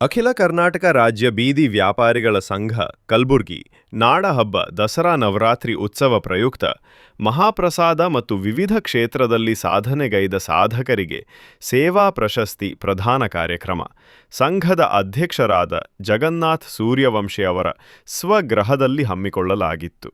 ಅಖಿಲ ಕರ್ನಾಟಕ ರಾಜ್ಯ ಬೀದಿ ವ್ಯಾಪಾರಿಗಳ ಸಂಘ, ಕಲ್ಬುರ್ಗಿ, ನಾಡಹಬ್ಬ, ದಸರಾ ನವರಾತ್ರಿ ಉತ್ಸವ ಪ್ರಯುಕ್ತ, ಮಹಾಪ್ರಸಾದ ಮತ್ತು ವಿವಿಧ ಕ್ಷೇತ್ರದಲ್ಲಿ ಸಾಧನೆಗೈದ ಸಾಧಕರಿಗೆ ಸೇವಾ ಪ್ರಶಸ್ತಿ ಪ್ರಧಾನ ಕಾರ್ಯಕ್ರಮ. ಸಂಘದ ಅಧ್ಯಕ್ಷರಾದ ಜಗನ್ನಾಥ್ ಸೂರ್ಯವಂಶಿ ಅವರ ಸ್ವಗ್ರಹದಲ್ಲಿ ಹಮ್ಮಿಕೊಳ್ಳಲಾಗಿತ್ತು.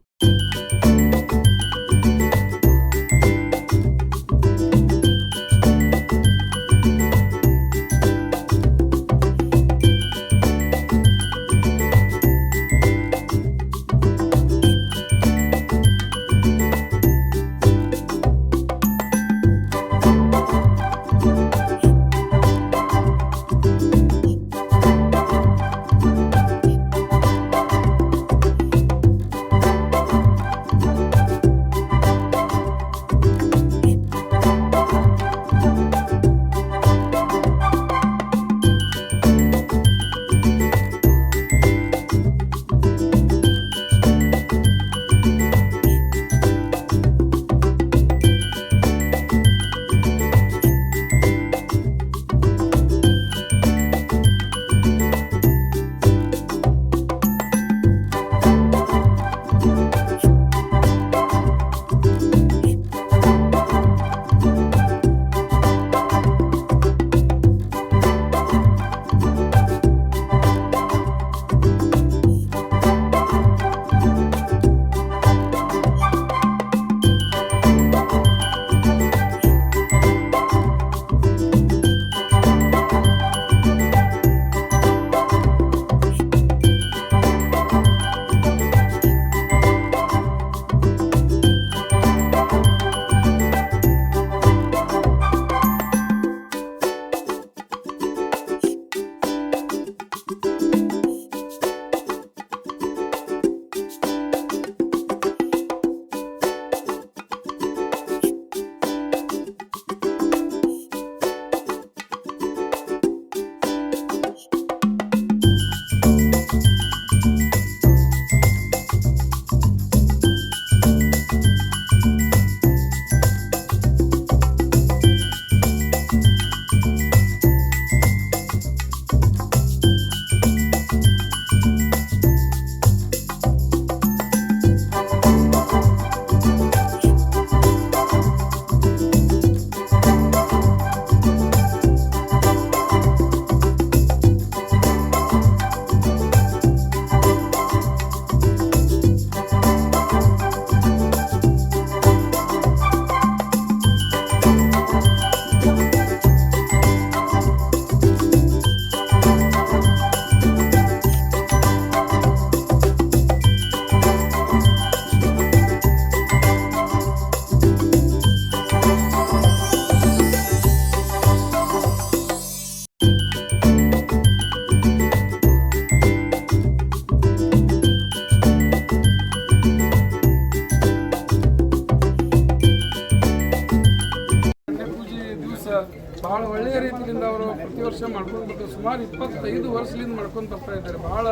ಪ್ರತಿ ವರ್ಷ ಮಾಡ್ಕೊಂಡು ಬರ್ತಾರೆ ಸುಮಾರು ಇಪ್ಪತ್ತೈದು ವರ್ಷದಿಂದ ಮಾಡ್ಕೊಂಡು ಬರ್ತಾ ಇದ್ದಾರೆ. ಬಹಳ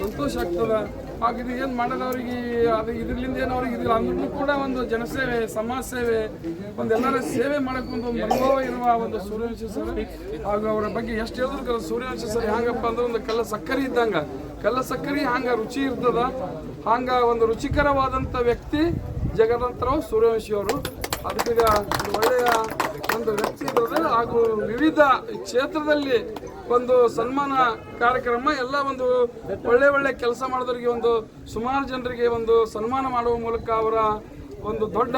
ಸಂತೋಷ ಆಗ್ತದ. ಹಾಗೆ ಇದು ಏನು ಮಾಡೋದು ಅವ್ರಿಗೆ? ಅದು ಇದರಿಂದ ಏನು ಅವ್ರಿಗೆ ಇದಿಲ್ಲ. ಅಂದ್ರೂ ಕೂಡ ಒಂದು ಜನಸೇವೆ, ಸಮಾಜ ಸೇವೆ, ಒಂದು ಸೇವೆ ಮಾಡೋಕ್ಕೆ ಒಂದು ಅನುಭವ ಇರುವ ಒಂದು ಸೂರ್ಯವಂಶ ಸರ್. ಹಾಗೂ ಅವರ ಬಗ್ಗೆ ಎಷ್ಟು ಹೇಳಿದ್ರು ಸೂರ್ಯವಂಶ ಸರ್ ಹ್ಯಾಂಗಪ್ಪ ಅಂದ್ರೆ ಒಂದು ಕಲ್ಲ ಸಕ್ಕರೆ ಇದ್ದಂಗ. ಕಲ್ಲ ಸಕ್ಕರೆ ಹಾಂಗ ರುಚಿ ಇರ್ತದ? ಹಾಂಗ ಒಂದು ರುಚಿಕರವಾದಂಥ ವ್ಯಕ್ತಿ ಜಗದಂತರಾವ್ ಸೂರ್ಯವಂಶಿಯವರು. ಅದಕ್ಕೆ ಒಳ್ಳೆಯ ಒಂದು ವ್ಯಕ್ತಿ ಇದ್ದಾರೆ ಹಾಗೂ ವಿವಿಧ ಕ್ಷೇತ್ರದಲ್ಲಿ ಒಂದು ಸನ್ಮಾನ ಕಾರ್ಯಕ್ರಮ, ಎಲ್ಲ ಒಂದು ಒಳ್ಳೆ ಒಳ್ಳೆ ಕೆಲಸ ಮಾಡಿದವರಿಗೆ ಒಂದು ಸುಮಾರು ಜನರಿಗೆ ಒಂದು ಸನ್ಮಾನ ಮಾಡುವ ಮೂಲಕ ಅವರ ಒಂದು ದೊಡ್ಡ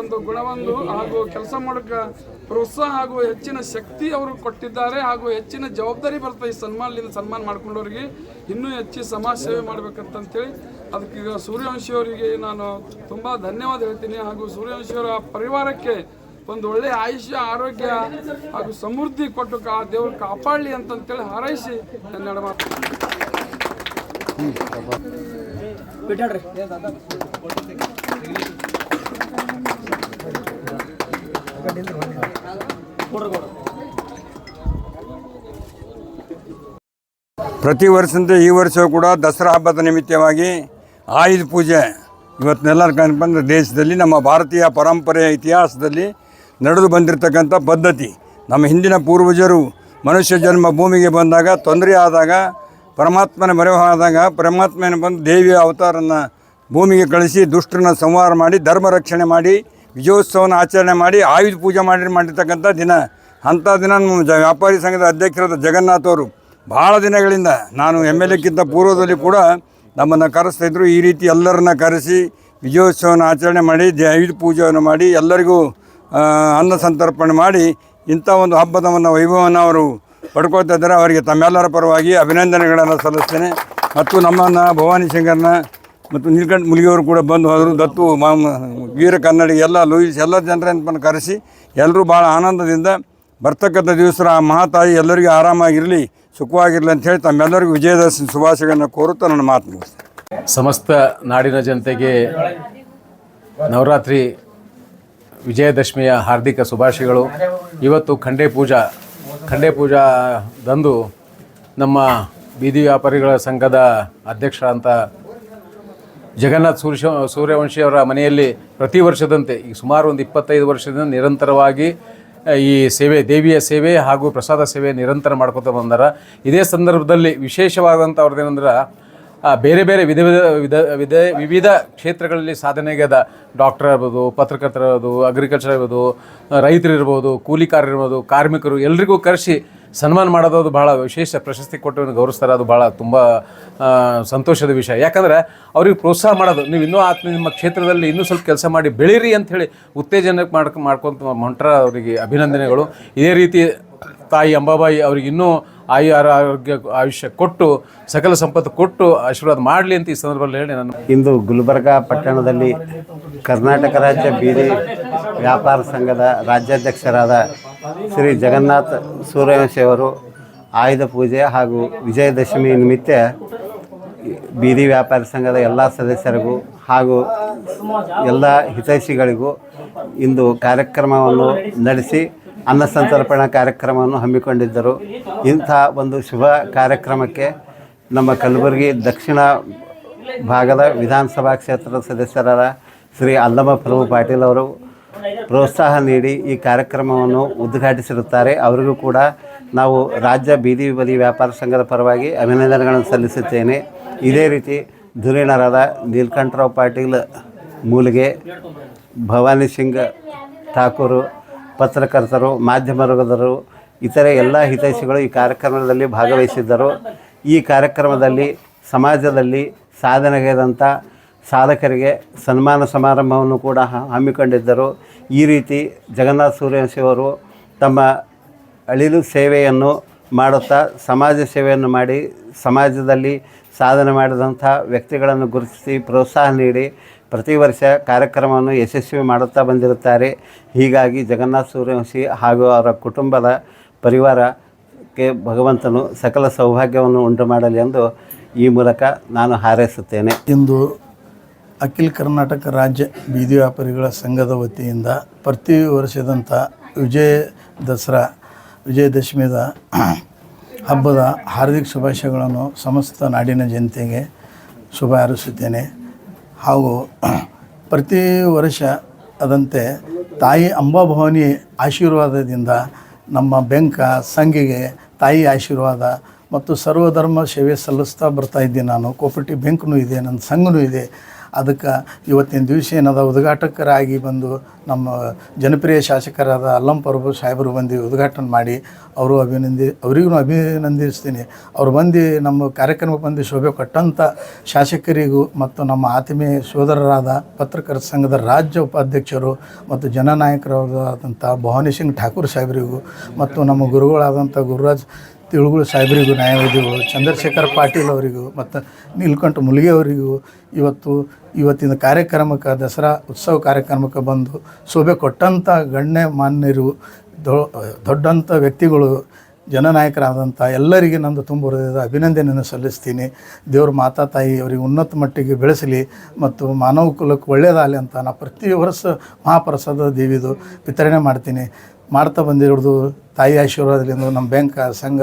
ಒಂದು ಗುಣವೊಂದು ಹಾಗೂ ಕೆಲಸ ಮಾಡೋಕ್ಕೆ ಪ್ರೋತ್ಸಾಹ ಹಾಗೂ ಹೆಚ್ಚಿನ ಶಕ್ತಿ ಅವರು ಕೊಟ್ಟಿದ್ದಾರೆ ಹಾಗೂ ಹೆಚ್ಚಿನ ಜವಾಬ್ದಾರಿ ಬರ್ತದೆ ಈ ಸನ್ಮಾನದಿಂದ ಸನ್ಮಾನ ಮಾಡ್ಕೊಂಡವ್ರಿಗೆ. ಇನ್ನೂ ಹೆಚ್ಚು ಸಮಾಜ ಸೇವೆ ಮಾಡ್ಬೇಕಂತಂತೇಳಿ ಅದಕ್ಕೀಗ ಸೂರ್ಯವಂಶಿಯವರಿಗೆ ನಾನು ತುಂಬ ಧನ್ಯವಾದ ಹೇಳ್ತೀನಿ ಹಾಗೂ ಸೂರ್ಯವಂಶಿಯವರ ಪರಿವಾರಕ್ಕೆ ಒಂದು ಒಳ್ಳೆಯ ಆಯುಷ್ಯ ಆರೋಗ್ಯ ಹಾಗೂ ಸಮೃದ್ಧಿ ಕೊಟ್ಟು ಆ ದೇವರು ಕಾಪಾಡಲಿ ಅಂತಂತೇಳಿ ಹಾರೈಸಿ ಕನ್ನಡ ಮಾತು. ಪ್ರತಿ ವರ್ಷದಂತೆ ಈ ವರ್ಷ ಕೂಡ ದಸರಾ ಹಬ್ಬದ ನಿಮಿತ್ತವಾಗಿ ಆಯುಧ ಪೂಜೆ. ಇವತ್ತಿನೆಲ್ಲ ಬಂದ ದೇಶದಲ್ಲಿ ನಮ್ಮ ಭಾರತೀಯ ಪರಂಪರೆಯ ಇತಿಹಾಸದಲ್ಲಿ ನಡೆದು ಬಂದಿರತಕ್ಕಂಥ ಪದ್ಧತಿ. ನಮ್ಮ ಹಿಂದಿನ ಪೂರ್ವಜರು ಮನುಷ್ಯ ಜನ್ಮ ಭೂಮಿಗೆ ಬಂದಾಗ, ತೊಂದರೆ ಆದಾಗ, ಪರಮಾತ್ಮನ ಮರೆವಾದಾಗ ಪರಮಾತ್ಮನ ಬಂದು ದೇವಿಯ ಅವತಾರನ ಭೂಮಿಗೆ ಕಳಿಸಿ ದುಷ್ಟರನ್ನ ಸಂಹಾರ ಮಾಡಿ, ಧರ್ಮ ರಕ್ಷಣೆ ಮಾಡಿ, ವಿಜಯೋತ್ಸವನ ಆಚರಣೆ ಮಾಡಿ, ಆಯುಧ ಪೂಜೆ ಮಾಡಿ, ಮಾಡಿರ್ತಕ್ಕಂಥ ದಿನ. ಅಂಥ ದಿನ ಜ ವ್ಯಾಪಾರಿ ಸಂಘದ ಅಧ್ಯಕ್ಷರಾದ ಜಗನ್ನಾಥ್ ಅವರು ಭಾಳ ದಿನಗಳಿಂದ ನಾನು ಎಂ ಎಲ್ ಎಕ್ಕಿಂತ ಪೂರ್ವದಲ್ಲಿ ಕೂಡ ನಮ್ಮನ್ನು ಕರೆಸ್ತಾಯಿದ್ರು ಈ ರೀತಿ ಎಲ್ಲರನ್ನ ಕರೆಸಿ ವಿಜಯೋತ್ಸವನ ಆಚರಣೆ ಮಾಡಿ ಆಯುಧ ಪೂಜೆಯನ್ನು ಮಾಡಿ ಎಲ್ಲರಿಗೂ ಅನ್ನ ಸಂತರ್ಪಣೆ ಮಾಡಿ ಇಂಥ ಒಂದು ಹಬ್ಬದವನ್ನು, ವೈಭವವನ್ನು ಅವರು ಪಡ್ಕೊಳ್ತಾ ಇದ್ದಾರೆ. ಅವರಿಗೆ ತಮ್ಮೆಲ್ಲರ ಪರವಾಗಿ ಅಭಿನಂದನೆಗಳನ್ನು ಸಲ್ಲಿಸ್ತೇನೆ. ಮತ್ತು ನಮ್ಮನ್ನು ಭವಾನಿ ಶಂಕರ್ನ ಮತ್ತು ನೀಲಕಂಠ ಮುಲಿಗೆಯವರು ಕೂಡ ಬಂದು ಹೋದರು. ದತ್ತು, ಮಾಮ, ವೀರ ಕನ್ನಡಿ, ಎಲ್ಲ ಲೂಯಿಸ್, ಎಲ್ಲ ಜನರನ್ನು ಕರೆಸಿ ಎಲ್ಲರೂ ಭಾಳ ಆನಂದದಿಂದ ಬರ್ತಕ್ಕಂಥ ದಿವಸ ಆ ಮಹಾತಾಯಿ ಎಲ್ಲರಿಗೂ ಆರಾಮಾಗಿರಲಿ, ಸುಖವಾಗಿರಲಿ ಅಂತ ಹೇಳಿ ತಮ್ಮೆಲ್ಲರಿಗೂ ವಿಜಯದಶಮಿ ಶುಭಾಶಯಗಳನ್ನು ಕೋರುತ್ತಾ ನನ್ನ ಮಾತು ಸಮಸ್ತ ನಾಡಿನ ಜನತೆಗೆ ನವರಾತ್ರಿ ವಿಜಯದಶಮಿಯ ಹಾರ್ದಿಕ ಶುಭಾಶಯಗಳು. ಇವತ್ತು ಖಂಡೇ ಪೂಜಾ, ಖಂಡೇ ಪೂಜಾದಂದು ನಮ್ಮ ಬೀದಿ ವ್ಯಾಪಾರಿಗಳ ಸಂಘದ ಅಧ್ಯಕ್ಷರಂತ ಜಗನ್ನಾಥ್ ಸೂರ್ಯ ಸೂರ್ಯವಂಶಿಯವರ ಮನೆಯಲ್ಲಿ ಪ್ರತಿ ವರ್ಷದಂತೆ ಈಗ ಸುಮಾರು ಒಂದು ಇಪ್ಪತ್ತೈದು ವರ್ಷದಿಂದ ನಿರಂತರವಾಗಿ ಈ ಸೇವೆ, ದೇವಿಯ ಸೇವೆ ಹಾಗೂ ಪ್ರಸಾದ ಸೇವೆ ನಿರಂತರ ಮಾಡ್ಕೊತ ಬಂದಾರ. ಇದೇ ಸಂದರ್ಭದಲ್ಲಿ ವಿಶೇಷವಾದಂಥ ಅವ್ರದ್ದೇನೆಂದ್ರೆ ಬೇರೆ ಬೇರೆ ವಿಧ ವಿಧ ವಿಧ ವಿಧ ವಿವಿಧ ಕ್ಷೇತ್ರಗಳಲ್ಲಿ ಸಾಧನೆಗಾದ ಡಾಕ್ಟರ್ ಇರ್ಬೋದು ಪತ್ರಕರ್ತರ ಇರ್ಬೋದು ಅಗ್ರಿಕಲ್ಚರ್ ಇರ್ಬೋದು, ಕೂಲಿಕಾರರು ಇರ್ಬೋದು, ಕಾರ್ಮಿಕರು ಎಲ್ರಿಗೂ ಕರೆಸಿ ಸನ್ಮಾನ ಮಾಡೋದು ಅದು ಭಾಳ ವಿಶೇಷ ಪ್ರಶಸ್ತಿ ಕೊಟ್ಟು ಗೌರವಿಸ್ತಾರೆ. ಅದು ಭಾಳ ತುಂಬ ಸಂತೋಷದ ವಿಷಯ. ಯಾಕಂದರೆ ಅವ್ರಿಗೆ ಪ್ರೋತ್ಸಾಹ ಮಾಡೋದು, ನೀವು ಇನ್ನೂ ಆತ್ಮ ನಿಮ್ಮ ಕ್ಷೇತ್ರದಲ್ಲಿ ಇನ್ನೂ ಸ್ವಲ್ಪ ಕೆಲಸ ಮಾಡಿ ಬೆಳೀರಿ ಅಂಥೇಳಿ ಉತ್ತೇಜನಕ್ಕೆ ಮಾಡ್ಕೊ, ಮಾಡ್ಕೊತ ಹೊಂಟ್ರ ಅವರಿಗೆ ಅಭಿನಂದನೆಗಳು. ಇದೇ ರೀತಿ ತಾಯಿ ಅಂಬಾಬಾಯಿ ಅವ್ರಿಗೆ ಇನ್ನೂ ಆಯು ಆರೋಗ್ಯ ಆಯುಷ್ಯ ಕೊಟ್ಟು, ಸಕಲ ಸಂಪತ್ತು ಕೊಟ್ಟು ಆಶೀರ್ವಾದ ಮಾಡಲಿ ಅಂತ ಈ ಸಂದರ್ಭದಲ್ಲಿ ಹೇಳಿ ನಾನು ಇಂದು ಗುಲ್ಬರ್ಗಾ ಪಟ್ಟಣದಲ್ಲಿ ಕರ್ನಾಟಕ ರಾಜ್ಯ ಬೀದಿ ವ್ಯಾಪಾರ ಸಂಘದ ರಾಜ್ಯಾಧ್ಯಕ್ಷರಾದ ಶ್ರೀ ಜಗನ್ನಾಥ್ ಸೂರ್ಯವಂಶಿಯವರು ಆಯುಧ ಪೂಜೆ ಹಾಗೂ ವಿಜಯದಶಮಿ ನಿಮಿತ್ತ ಬೀದಿ ವ್ಯಾಪಾರ ಸಂಘದ ಎಲ್ಲ ಸದಸ್ಯರಿಗೂ ಹಾಗೂ ಎಲ್ಲ ಹಿತೈಷಿಗಳಿಗೂ ಇಂದು ಕಾರ್ಯಕ್ರಮವನ್ನು ನಡೆಸಿ ಅನ್ನ ಸಂತರ್ಪಣಾ ಕಾರ್ಯಕ್ರಮವನ್ನು ಹಮ್ಮಿಕೊಂಡಿದ್ದರು. ಇಂಥ ಒಂದು ಶುಭ ಕಾರ್ಯಕ್ರಮಕ್ಕೆ ನಮ್ಮ ಕಲಬುರಗಿ ದಕ್ಷಿಣ ಭಾಗದ ವಿಧಾನಸಭಾ ಕ್ಷೇತ್ರದ ಸದಸ್ಯರಾದ ಶ್ರೀ ಅಲ್ಲಮ ಪ್ರಭು ಪಾಟೀಲ್ ಅವರು ಪ್ರೋತ್ಸಾಹ ನೀಡಿ ಈ ಕಾರ್ಯಕ್ರಮವನ್ನು ಉದ್ಘಾಟಿಸಿರುತ್ತಾರೆ. ಅವರಿಗೂ ಕೂಡ ನಾವು ರಾಜ್ಯ ಬೀದಿ ಬದಿ ವ್ಯಾಪಾರ ಸಂಘದ ಪರವಾಗಿ ಅಭಿನಂದನೆಗಳನ್ನು ಸಲ್ಲಿಸುತ್ತೇನೆ. ಇದೇ ರೀತಿ ಧುರೀಣರಾದ ನೀಲ್ಕಂಠರಾವ್ ಪಾಟೀಲ್, ಮೂಲಿಗೆ ಭವಾನಿ ಸಿಂಗ್ ಠಾಕೂರು ಪತ್ರಕರ್ತರು, ಮಾಧ್ಯಮ ವರ್ಗದರು ಇತರೆ ಎಲ್ಲ ಹಿತೈಷಿಗಳು ಈ ಕಾರ್ಯಕ್ರಮದಲ್ಲಿ ಭಾಗವಹಿಸಿದ್ದರು. ಈ ಕಾರ್ಯಕ್ರಮದಲ್ಲಿ ಸಮಾಜದಲ್ಲಿ ಸಾಧನೆಗೈದಂಥ ಸಾಧಕರಿಗೆ ಸನ್ಮಾನ ಸಮಾರಂಭವನ್ನು ಕೂಡ ಹಮ್ಮಿಕೊಂಡಿದ್ದರು. ಈ ರೀತಿ ಜಗನ್ನಾಥ ಸೂರ್ಯವಂಶಿ ಅವರು ತಮ್ಮ ಅಳಿಲು ಸೇವೆಯನ್ನು ಮಾಡುತ್ತಾ, ಸಮಾಜ ಸೇವೆಯನ್ನು ಮಾಡಿ, ಸಮಾಜದಲ್ಲಿ ಸಾಧನೆ ಮಾಡಿದಂಥ ವ್ಯಕ್ತಿಗಳನ್ನು ಗುರುತಿಸಿ, ಪ್ರೋತ್ಸಾಹ ನೀಡಿ ಪ್ರತಿ ವರ್ಷ ಕಾರ್ಯಕ್ರಮವನ್ನು ಯಶಸ್ವಿ ಮಾಡುತ್ತಾ ಬಂದಿರುತ್ತಾರೆ. ಹೀಗಾಗಿ ಜಗನ್ನಾಥ ಸೂರ್ಯವಂಶಿ ಹಾಗೂ ಅವರ ಕುಟುಂಬದ ಪರಿವಾರಕ್ಕೆ ಭಗವಂತನು ಸಕಲ ಸೌಭಾಗ್ಯವನ್ನು ಉಂಟು ಮಾಡಲಿ ಎಂದು ಈ ಮೂಲಕ ನಾನು ಹಾರೈಸುತ್ತೇನೆ. ಇಂದು ಅಖಿಲ ಕರ್ನಾಟಕ ರಾಜ್ಯ ಬೀದಿ ವ್ಯಾಪಾರಿಗಳ ಸಂಘದ ವತಿಯಿಂದ ಪ್ರತಿ ವರ್ಷದಂಥ ವಿಜಯ ದಸರಾ, ವಿಜಯದಶಮಿದ ಹಬ್ಬದ ಹಾರ್ದಿಕ ಶುಭಾಶಯಗಳನ್ನು ಸಮಸ್ತ ನಾಡಿನ ಜನತೆಗೆ ಶುಭ ಹಾರೈಸುತ್ತೇನೆ. ಹಾಗೂ ಪ್ರತಿ ವರ್ಷ ಅದಂತೆ ತಾಯಿ ಅಂಬಾಭವಾನಿ ಆಶೀರ್ವಾದದಿಂದ ನಮ್ಮ ಬೆಂಕ ಸಂಘಿಗೆ ತಾಯಿ ಆಶೀರ್ವಾದ ಮತ್ತು ಸರ್ವಧರ್ಮ ಸೇವೆ ಸಲ್ಲಿಸ್ತಾ ಬರ್ತಾ ಇದ್ದೀನಿ ನಾನು. ಕೋಪರೇಟಿವ್ ಬ್ಯಾಂಕ್ನೂ ಇದೆ, ನನ್ನ ಸಂಘನೂ ಇದೆ. ಅದಕ್ಕೆ ಇವತ್ತಿನ ದಿವಸ ಏನದ, ಉದ್ಘಾಟಕರಾಗಿ ಬಂದು ನಮ್ಮ ಜನಪ್ರಿಯ ಶಾಸಕರಾದ ಅಲ್ಲಂ ಪ್ರಭು ಸಾಹೇಬರು ಬಂದು ಉದ್ಘಾಟನೆ ಮಾಡಿ, ಅವರು ಅಭಿನಂದಿ, ಅವರಿಗೂ ಅಭಿನಂದಿಸ್ತೀನಿ. ಅವರು ಬಂದು ನಮ್ಮ ಕಾರ್ಯಕ್ರಮಕ್ಕೆ ಬಂದು ಶೋಭೆ ಕೊಟ್ಟಂಥ ಶಾಸಕರಿಗೂ ಮತ್ತು ನಮ್ಮ ಆತ್ಮೀಯ ಸೋದರರಾದ ಪತ್ರಕರ್ತ ಸಂಘದ ರಾಜ್ಯ ಉಪಾಧ್ಯಕ್ಷರು ಮತ್ತು ಜನನಾಯಕರಾದಂಥ ಭವಾನಿ ಸಿಂಗ್ ಠಾಕೂರ್ ಸಾಹೇಬರಿಗೂ ಮತ್ತು ನಮ್ಮ ಗುರುಗಳಾದಂಥ ಗುರುರಾಜ್ ತಿಳುಗುಳು ಸಾಹೇಬರಿಗೂ, ನ್ಯಾಯವಾದಿಗಳು, ಚಂದ್ರಶೇಖರ್ ಪಾಟೀಲ್ ಅವರಿಗೂ, ಮತ್ತು ನೀಲ್ಕಂಠ ಮುಲಿಗೆ ಅವರಿಗೂ ಇವತ್ತು ಇವತ್ತಿನ ಕಾರ್ಯಕ್ರಮಕ್ಕೆ, ದಸರಾ ಉತ್ಸವ ಕಾರ್ಯಕ್ರಮಕ್ಕೆ ಬಂದು ಶೋಭೆ ಕೊಟ್ಟಂಥ ಗಣ್ಯ ಮಾನ್ಯರು ದೊಡ್ಡಂಥ ವ್ಯಕ್ತಿಗಳು ಜನನಾಯಕರಾದಂಥ ಎಲ್ಲರಿಗೆ ನಂದು ತುಂಬ ಹೃದಯದ ಅಭಿನಂದನೆಯನ್ನು ಸಲ್ಲಿಸ್ತೀನಿ. ದೇವ್ರ ಮಾತಾ ತಾಯಿ ಅವರಿಗೆ ಉನ್ನತ ಮಟ್ಟಿಗೆ ಬೆಳೆಸಲಿ ಮತ್ತು ಮಾನವ ಕುಲಕ್ಕೆ ಒಳ್ಳೆಯದಾಗಲಿ ಅಂತ ನಾನು ಪ್ರತಿ ವರ್ಷ ಮಹಾಪ್ರಸಾದ ದೇವಿದು ವಿತರಣೆ ಮಾಡ್ತೀನಿ. ಮಾಡ್ತಾ ಬಂದಿರೋದು ತಾಯಿ ಆಶೀರ್ವಾದದಿಂದ ನಮ್ಮ ಬ್ಯಾಂಕ್, ಸಂಘ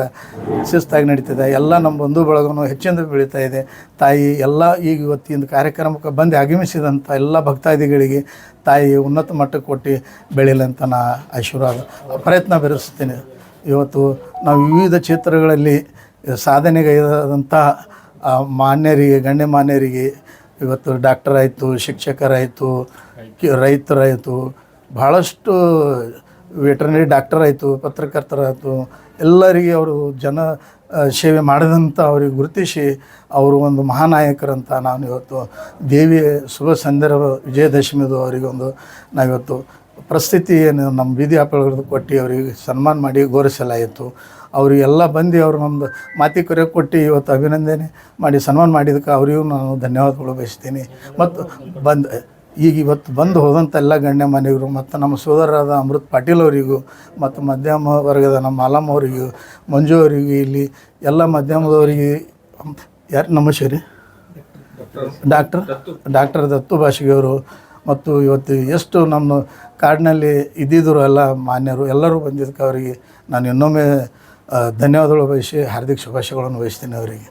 ಶಿಸ್ತಾಗಿ ನಡೀತಿದೆ. ಎಲ್ಲ ನಮ್ಮ ಬಂಧು ಬಳಗನು ಹೆಚ್ಚಿಂದ ಬೆಳೀತಾ ಇದೆ. ತಾಯಿ ಎಲ್ಲ ಈಗ ಇವತ್ತಿನ ಕಾರ್ಯಕ್ರಮಕ್ಕೆ ಬಂದು ಆಗಮಿಸಿದಂಥ ಎಲ್ಲ ಭಕ್ತಾದಿಗಳಿಗೆ ತಾಯಿ ಉನ್ನತ ಮಟ್ಟಕ್ಕೆ ಕೊಟ್ಟು ಬೆಳೀಲಂತ ನಾ ಆಶೀರ್ವಾದ, ಪ್ರಯತ್ನ ಬೆರೆಸ್ತೀನಿ ಇವತ್ತು ನಾವು ವಿವಿಧ ಕ್ಷೇತ್ರಗಳಲ್ಲಿ ಸಾಧನೆಗೈದಂಥ ಮಾನ್ಯರಿಗೆ, ಗಣ್ಯ ಮಾನ್ಯರಿಗೆ ಇವತ್ತು ಡಾಕ್ಟರ್ ಆಯಿತು, ಶಿಕ್ಷಕರಾಯಿತು ರೈತರಾಯಿತು ಭಾಳಷ್ಟು ವೆಟರ್ನರಿ ಡಾಕ್ಟರ್ ಆಯಿತು ಪತ್ರಕರ್ತರಾಯಿತು ಎಲ್ಲರಿಗೆ ಅವರು ಜನ ಸೇವೆ ಮಾಡಿದಂಥ ಅವ್ರಿಗೆ ಗುರುತಿಸಿ ಅವರು ಒಂದು ಮಹಾನಾಯಕರಂತ ನಾನು ಇವತ್ತು ದೇವಿ ಶುಭ ಸಂದರ್ಭ ವಿಜಯದಶಮಿದು ಅವರಿಗೆ ಒಂದು ನಾವಿವತ್ತು ಪ್ರಸ್ಥಿತಿ ಏನು ನಮ್ಮ ಬೀದಿ ಹಬ್ಬಗಳದ್ದು ಕೊಟ್ಟು ಅವರಿಗೆ ಸನ್ಮಾನ ಮಾಡಿ ಗೌರವಿಸಲಾಯಿತು ಅವರಿಗೆಲ್ಲ ಬಂದು ಅವರು ನಮ್ಮದು ಮಾತಿ ಕೊರೆ ಕೊಟ್ಟು ಇವತ್ತು ಅಭಿನಂದನೆ ಮಾಡಿ ಸನ್ಮಾನ ಮಾಡಿದ್ದಕ್ಕೆ ಅವರಿಗೂ ನಾನು ಧನ್ಯವಾದಗಳು ಬಯಸ್ತೀನಿ. ಮತ್ತು ಬಂದು ಈಗ ಇವತ್ತು ಬಂದು ಹೋದಂಥ ಎಲ್ಲ ಗಣ್ಯ ಮನೆಯವರು ಮತ್ತು ನಮ್ಮ ಸೋದರರಾದ ಅಮೃತ್ ಪಾಟೀಲ್ ಅವರಿಗೂ ಮತ್ತು ಮಧ್ಯಮ ವರ್ಗದ ನಮ್ಮ ಮಾಲಮ್ಮ ಅವರಿಗೂ, ಮಂಜು ಅವರಿಗೂ ಇಲ್ಲಿ ಎಲ್ಲ ಮಧ್ಯಮದವರಿಗೆ, ಯಾರು ನಮಸ್ಕಾರ? ರೀ ಡಾಕ್ಟರ್ ಡಾಕ್ಟರ್ ದತ್ತು ಭಾಷೆಗೆಯವರು ಮತ್ತು ಇವತ್ತು ಎಷ್ಟು ನಮ್ಮ ಕಾಡಿನಲ್ಲಿ ಇದ್ದಿದ್ದರು ಎಲ್ಲ ಮಾನ್ಯರು ಎಲ್ಲರೂ ಬಂದಿದ್ದಕ್ಕೆ ಅವರಿಗೆ ನಾನು ಇನ್ನೊಮ್ಮೆ ಧನ್ಯವಾದಗಳು ಬಯಸಿ ಹಾರ್ದಿಕ ಶುಭಾಶಯಗಳನ್ನು ಬಯಸ್ತೀನಿ ಅವರಿಗೆ.